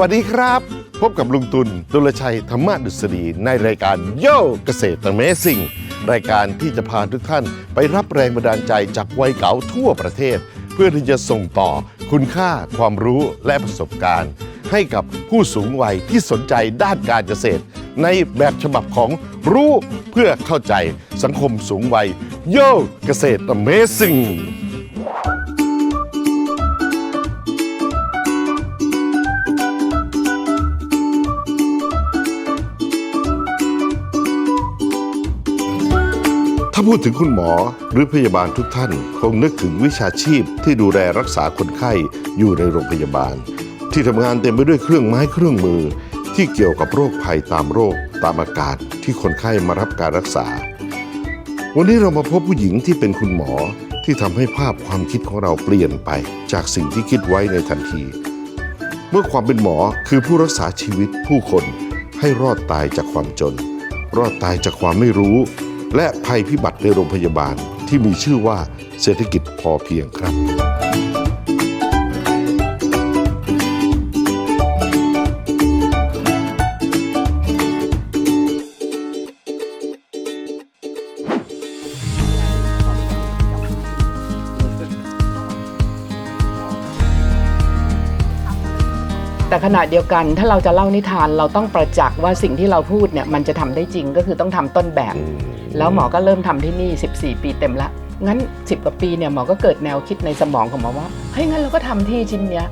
วัสดีครับ พบกับลุงตุลตุลชัยธรรมดุษฎีในรายการโย่เกษตรเมซิ่งรายการที่จะพาทุกท่านไปรับแรงบันดาลใจจากวัยเก๋าทั่วประเทศ เพื่อที่จะส่งต่อคุณค่าความรู้และประสบการณ์ ให้กับผู้สูงวัยที่สนใจด้านการเกษตร ในแบบฉบับของรู้เพื่อเข้าใจสังคมสูงวัยโย่เกษตรเมซิ่ง พูดถึงคุณหมอหรือพยาบาลทุกท่าน คงนึกถึงวิชาชีพที่ดูแลรักษาคนไข้อยู่ในโรงพยาบาล ที่ทำงานเต็มไปด้วยเครื่องไม้เครื่องมือ ที่เกี่ยวกับโรคภัยตามโรคตามอาการที่คนไข้มารับการรักษา วันนี้เรามาพบผู้หญิงที่เป็นคุณหมอที่ทำให้ภาพความคิดของเราเปลี่ยนไป จากสิ่งที่คิดไว้ในทันที เมื่อความเป็นหมอคือผู้รักษาชีวิตผู้คนให้รอดตายจากความจน รอดตายจากความไม่รู้ และภัยพิบัติในโรงพยาบาลที่มีชื่อว่าเศรษฐกิจพอเพียงครับ แต่ขณะเดียวกันถ้าเราจะเล่านิทานเราต้องประจักษ์ว่าสิ่งที่เราพูดเนี่ยมันจะทำได้จริงก็คือต้องทำต้นแบบ แล้วหมอก็เริ่มทำที่นี่ 14 ปีเต็มละงั้น 10 กว่าปีเนี่ยหมอก็เกิดแนวคิดในสมองของหมอว่าเฮ้ยงั้นเราก็ทำที่ชิ้นเนี้ย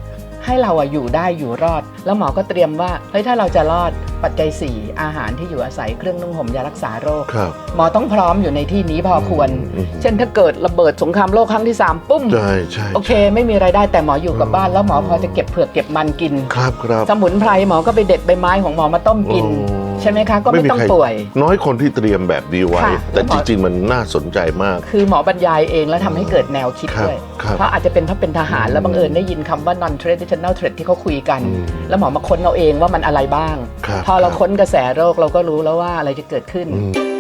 ให้เราอะอยู่ได้อยู่รอด แล้วหมอก็เตรียมว่าเฮ้ยถ้าเราจะรอด ปัจจัย 4 อาหารที่อยู่อาศัยเครื่องนุ่งห่มยารักษาโรค ครับ หมอต้องพร้อมอยู่ในที่นี้พอควร อืม เช่นถ้าเกิดระเบิดสงครามโลกครั้งที่ 3 ปุ้ม ใช่ใช่โอเค ไม่มีไรายได้แต่หมออยู่กับบ้าน แล้วหมอพอจะเก็บเผือกเก็บมันกิน ครับครับสมุนไพรหมอก็ไปเด็ดใบไม้ของหมอมาต้มกิน โอ้ ใช่ไหมคะก็ไม่ต้องใครป่วย น้อยคนที่เตรียมแบบนี้ไว้ ค่ะ แต่แล้วหมจอริง ๆ มันน่าสนใจมาก คือหมอบรรยายเองแล้วทำให้เกิดแนวคิดครับด้วย ครับเพราะอาจจะเป็นเพราะเป็นทหารแล้วบังเอิญได้ยินคำว่า non traditional threat ที่เขาคุยกัน อืมแล้วหมอมาค้นเอาเองว่ามันอะไรบ้าง ครับพอเราครับ ค้นกระแสโรคเราก็รู้แล้วว่าอะไรจะเกิดขึ้น อืม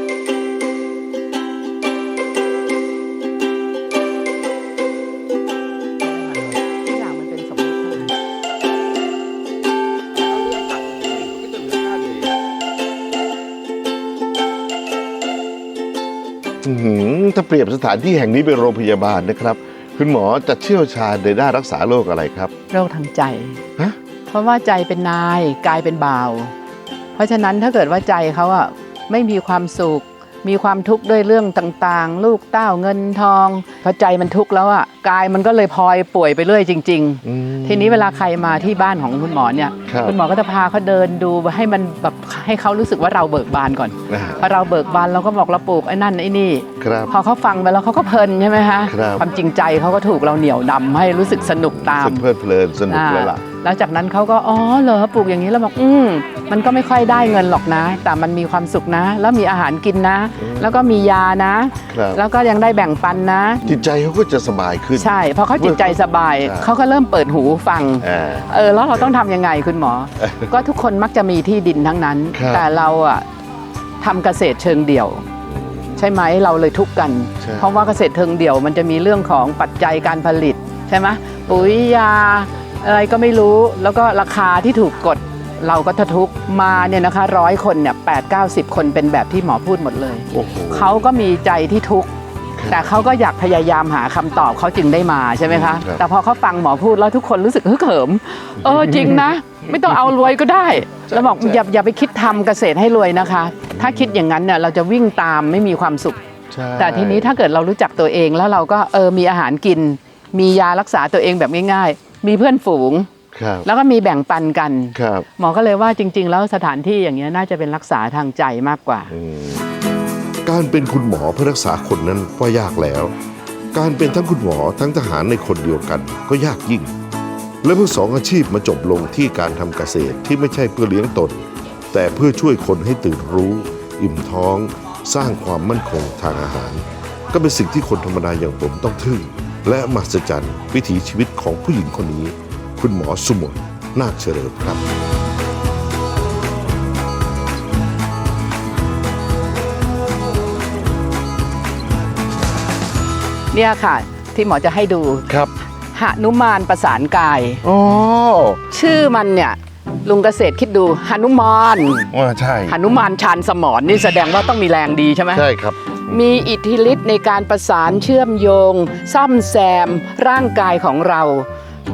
ถ้าเปรียบสถานที่แห่งนี้เป็นโรงพยาบาลนะครับ คุณหมอจะเชี่ยวชาญในด้านรักษาโรคอะไรครับ โรคทางใจ ฮะ เพราะว่าใจเป็นนายกายเป็นบ่าว เพราะฉะนั้นถ้าเกิดว่าใจเขาอะไม่มีความสุข มีความทุกข์ด้วยเรื่องต่างๆ ลูกเต้าเงินทองพอใจมันทุกข์แล้วอะกายมันก็เลยพลอยป่วยไปเรื่อยจริงอืมๆทีนี้เวลาใครมาที่บ้านของคุณหมอเนี่ยครับณหมอก็จะพาเขาเดินดูให้มันแบบให้เขารู้สึกว่าเราเบิกบานก่อนอ่าพอเราเบิกบานเราก็บอกเราปลูกไอ้นั่นไอ้นี่ครับพอเขาฟังไปแล้วเขาก็เพลินใช่ไหมคะครับความจริงใจเขาก็ถูกเราเหนี่ยวนำให้รู้สึกสนุกตามเพลิดเพลินสนุกแล้วล่ะอ่า แล้วจากนั้นเขาก็อ๋อเหรอปลูกอย่างนี้แล้วบอกอืมมันก็ไม่ค่อยได้เงินหรอกนะ แต่มันมีความสุขนะ แล้วมีอาหารกินนะอืมแล้วก็มียานะ ครับ แล้วก็ยังได้แบ่งปันนะ จิตใจเขาก็จะสบายขึ้น ใช่พอเขาจิตใจสบายใช่ เขาก็เริ่มเปิดหูฟัง อ่า เออแล้วเราต้องทำยังไงคุณหมอ ก็ทุกคนมักจะมีที่ดินทั้งนั้น ครับ แต่เราอะทำเกษตรเชิงเดี่ยว ใช่ไหมเราเลยทุกข์กัน ใช่เพราะว่าเกษตรเชิงเดี่ยวมันจะมีเรื่องของปัจจัยการผลิตใช่ไหมปุ๋ยยา อะไรก็ไม่รู้แล้วก็ราคาที่ถูกกดเราก็จะทุกข์มาเนี่ยนะคะร้อยคนเนี่ยแปดเก้าสิบคนเป็นแบบที่หมอพูดหมดเลยโอ้โห เขาก็มีใจที่ทุกข์ครับแต่เขาก็อยากพยายามหาคำตอบเขาจึงได้มาใช่ไหมคะ ครับ แต่พอเขาฟังหมอพูดแล้วทุกคนรู้สึกฮึกเหิม เออจริงนะ ไม่ต้องเอารวยก็ได้ แล้วบอกอย่าอย่าไปคิดทำเกษตรให้รวยนะคะ ถ้าคิดอย่างนั้นเนี่ยเราจะวิ่งตามไม่มีความสุข ใช่แต่ทีนี้ถ้าเกิดเรารู้จักตัวเองแล้วเราก็เออมีอาหารกิน มียารักษาตัวเองแบบง่ายๆ มีเพื่อนฝูง ครับ แล้วก็มีแบ่งปันกัน ครับหมอก็เลยว่าจริง ๆ แล้วสถานที่อย่างเงี้ยน่าจะเป็นรักษาทางใจมากกว่า อืมการเป็นคุณหมอเพื่อรักษาคนนั้นก็ยากแล้ว การเป็นทั้งคุณหมอทั้งทหารในคนเดียวกันก็ยากยิ่ง และเมื่อสองอาชีพมาจบลงที่การทำเกษตรที่ไม่ใช่เพื่อเลี้ยงตน แต่เพื่อช่วยคนให้ตื่นรู้ อิ่มท้อง สร้างความมั่นคงทางอาหาร ก็เป็นสิ่งที่คนธรรมดาอย่างผมต้องทึ่ง และมหัศจรรย์วิถีชีวิตของผู้หญิงคนนี้ คุณหมอสุมนนาคเฉลิมครับ เนี่ยค่ะ ที่หมอจะให้ดูครับหนุมานประสานกาย อ๋อ ชื่อมันเนี่ย ลุงเกษตรคิดดูหนุมานว่าใช่หนุมานชานสมรนี่แสดงว่าต้องมีแรงดีใช่ไหมใช่ครับ มีอิทธิฤทธิ์ในการประสานเชื่อมโยง ซ่อมแซมร่างกายของเรา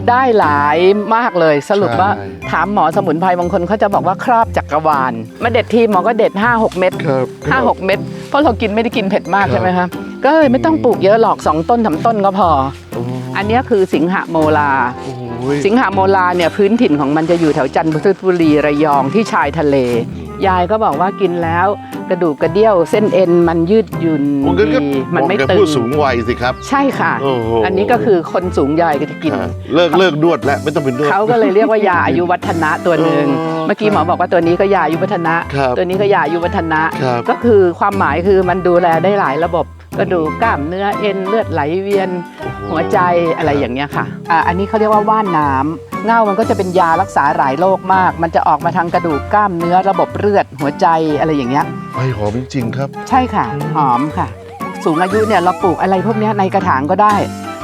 ได้หลายมากเลยสรุปว่าใช่ถามหมอสมุนไพรบางคนเขาจะบอกว่าครอบจักรวาลมาเด็ดทีหมอก็เด็ด 5-6 เม็ดครับห้าหกเม็ดเพราะเรากินไม่ได้กินเผ็ดมากครับใช่ไหมคะก็เลยไม่ต้องปลูกเยอะหรอกสองต้นสามต้นก็พอโอ้อันเนี้ยคือสิงหโมลาโห สิงหโมลาเนี่ยพื้นถิ่นของมันจะอยู่แถวจันทบุรีระยองที่ชายทะเล ยายก็บอกว่ากินแล้วกระดูกกระเดี่ยวเส้นเอ็นมันยืดหยุ่นมันก็ดีมันไม่เหาะกับตึงผู้สูงวัยสิครับ ใช่ค่ะโอ้โหอันนี้ก็คือคนสูงวัยก็จะกินอ่าเลิกเลิกนวดแล้วไม่ต้องเป็นนวดเขาก็เลยเรียกว่ายาอายุวัฒนะตัวหนึ่งอ๋อเมื่อกี้หมอบอกว่าตัวนี้ก็ยาอายุวัฒนะครับตัวนี้ก็ยาอายุวัฒนะครับก็คือความหมายคือมันดูแลได้หลายระบบ กระดูกกล้ามเนื้อเอ็นเลือดไหลเวียนหัวใจอะไรอย่างเงี้ยค่ะอ่าอันนี้เขาเรียกว่าว่านน้ำเง่ามันก็จะเป็นยารักษาหลายโรคมาก มันจะออกมาทางกระดูกกล้ามเนื้อระบบเลือดหัวใจอะไรอย่างเงี้ยใบหอมจริงๆครับ ใช่ค่ะ หอมค่ะ สูงอายุเนี่ยเราปลูกอะไรพวกเนี้ยในกระถางก็ได้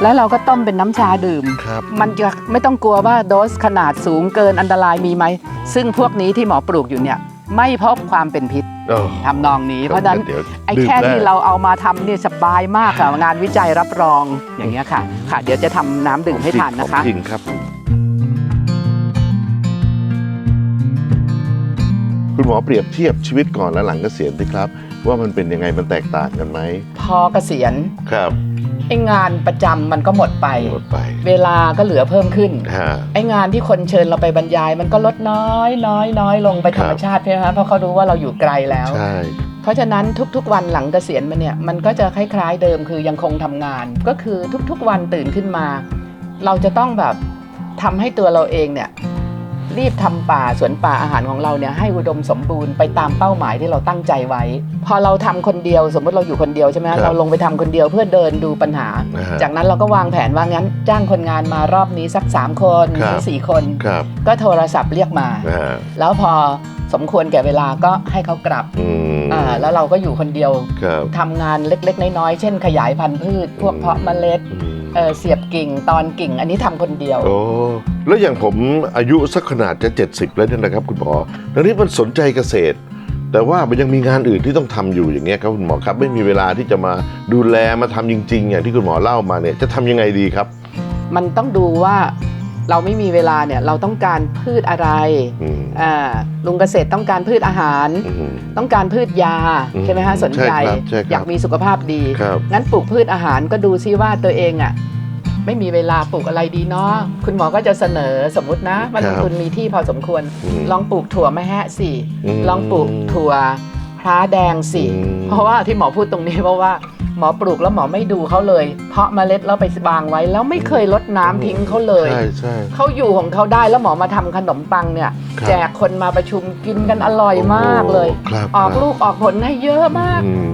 แล้วเราก็ต้มเป็นน้ำชาดื่ม ครับ มันจะไม่ต้องกลัวว่าโดสขนาดสูงเกินอันตรายมีไหม ซึ่งพวกนี้ที่หมอปลูกอยู่เนี่ย ไม่พบความเป็นพิษโอ้ทำนองนี้ เพราะฉะนั้นดี๋ยวไอ้ดื่มแค่ได้ที่เราเอามาทำเนี่ยสบายมากค่ะงานวิจัยรับรองอย่างเงี้ยค่ะ ค่ะ เดี๋ยวจะทำน้ำดื่มให้ทานนะคะ ของจริงครับ คุณหมอเปรียบเทียบชีวิตก่อนและหลังเกษียณสิครับ ว่ามันเป็นยังไงมันแตกต่างกันไหมพอเกษียณครับ ไอ้งานประจำมันก็หมดไป หมดไปเวลาก็เหลือเพิ่มขึ้น ฮะ ไอ้งานที่คนเชิญเราไปบรรยาย มันก็ลดน้อยน้อยน้อยลงไปธรรมชาติใช่ไหมคะเพราะเขารู้ว่าเราอยู่ไกลแล้ว ใช่ เพราะฉะนั้นทุกๆวันหลังเกษียณมาเนี่ยมันก็จะคล้ายๆเดิมคือยังคงทำงาน ก็คือทุกๆวันตื่นขึ้นมา เราจะต้องแบบทำให้ตัวเราเองเนี่ย รีบทำป่าสวนป่าอาหารของเราเนี่ยให้อุดมสมบูรณ์ไปตามเป้าหมายที่เราตั้งใจไว้ พอเราทำคนเดียวสมมติเราอยู่คนเดียวใช่ไหมเราลงไปทำคนเดียวเพื่อเดินดูปัญหานะฮะจากนั้นเราก็วางแผนว่างั้นจ้างคนงานมารอบนี้สัก 3 คนหครับรือสี่คนครับก็โทรศัพท์เรียกมานะฮะแล้วพอสมควรแก่เวลาก็ให้เขากลับอืมอ่าแล้วเราก็อยู่คนเดียวครับทำงานเล็กๆ น้อยๆ เช่นขยายพันธุ์พืช พวกเพาะเมล็ดอืม เอ่อเสียบกิ่งตอนกิ่งอันนี้ทำคนเดียว โอ้แล้วอย่างผมอายุสักขนาดจะ 70 แล้วเนี่ยนะครับคุณหมอแล้วนี่มันสนใจเกษตร แต่ว่ามันยังมีงานอื่นที่ต้องทำอยู่อย่างเงี้ยครับคุณหมอครับไม่มีเวลาที่จะมาดูแลมาทำจริงๆอย่างที่คุณหมอเล่ามาเนี่ยจะทำยังไงดีครับ มันต้องดูว่า เราไม่มีเวลาเนี่ยเราต้องการพืชอะไรอืมอ่าลุงเกษตรต้องการพืชอาหารอืมต้องการพืชยาอืมใช่ไหมฮะสนใจใช่ครับใช่ครับอยากมีสุขภาพดีครับงั้นปลูกพืชอาหารก็ดูซิว่าตัวเองอะไม่มีเวลาปลูกอะไรดีเนาะคุณหมอก็จะเสนอสมมุตินะว่าลงทุนมีที่พอสมควรมลองปลูกถั่วมะแฮะสิอืมลองปลูกถั่วพร้าแดงสิอืมเพราะว่าที่หมอพูดตรงนี้เพราะว่า หมอปลูกแล้วหมอไม่ดูเขาเลย เพาะเมล็ดแล้วไปวางไว้ แล้วไม่เคยลดน้ำทิ้งเขาเลย ใช่ใช่ เขาอยู่ของเขาได้แล้วหมอมาทำขนมปังเนี่ย ครับ แจกคนมาประชุมกินกันอร่อยมากเลย โอ้ครับออกครับลูกออกผลให้เยอะมาก อืม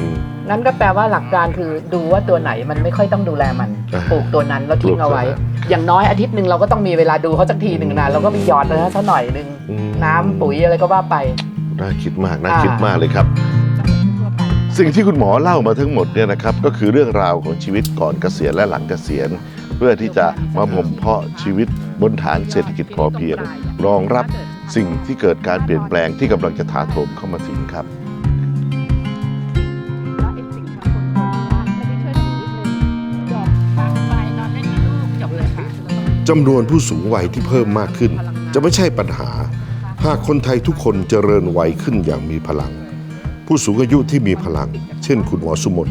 งั้นก็แปลว่าหลักการคือดูว่าตัวไหนมันไม่ค่อยต้องดูแลมัน อ่าปลูกตัวนั้นแล้วทิ้งเอาไว้ ปลูกตัวนั้นอย่างน้อยอาทิตย์หนึ่งเราก็ต้องมีเวลาดูเขาสักทีหนึ่งนะเราก็ไปหยอดเลยนะสักหน่อยหนึ่งอืม น้ำปุ๋ยอะไรก็ว่าไป น่าคิดมากน่าอ่า คิดมากเลยครับ สิ่งที่คุณหมอเล่ามาทั้งหมดเนี่ยนะครับก็คือเรื่องราวของชีวิตก่อนเกษียณและหลังเกษียณ เพื่อที่จะมาบ่มเพาะชีวิตบนฐานเศรษฐกิจพอเพียง รองรับสิ่งที่เกิดการเปลี่ยนแปลงที่กำลังจะถาโถมเข้ามาถึงครับจำนวนผู้สูงวัยที่เพิ่มมากขึ้น จะไม่ใช่ปัญหา หากคนไทยทุกคนเจริญวัยขึ้นอย่างมีพลัง ผู้สูงอายุที่มีพลัง เช่นคุณหมอสุมน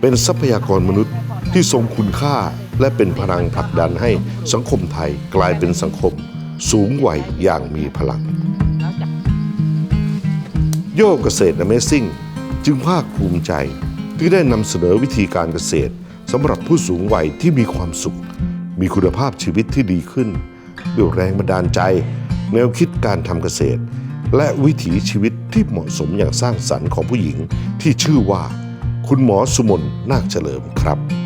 เป็นทรัพยากรมนุษย์ที่ทรงคุณค่าและเป็นพลังผลักดันให้สังคมไทยกลายเป็นสังคม สูงวัยอย่างมีพลัง โยกเกษตร Amazing จึงภาคภูมิใจที่ได้นำเสนอวิธีการเกษตรสำหรับผู้สูงวัยที่มีความสุข มีคุณภาพชีวิตที่ดีขึ้น ด้วยแรงบันดาลใจ แนวคิดการทำเกษตร และวิถีชีวิตที่เหมาะสมอย่างสร้างสรรค์ของผู้หญิงที่ชื่อว่า คุณหมอสุมนนาคเฉลิมครับ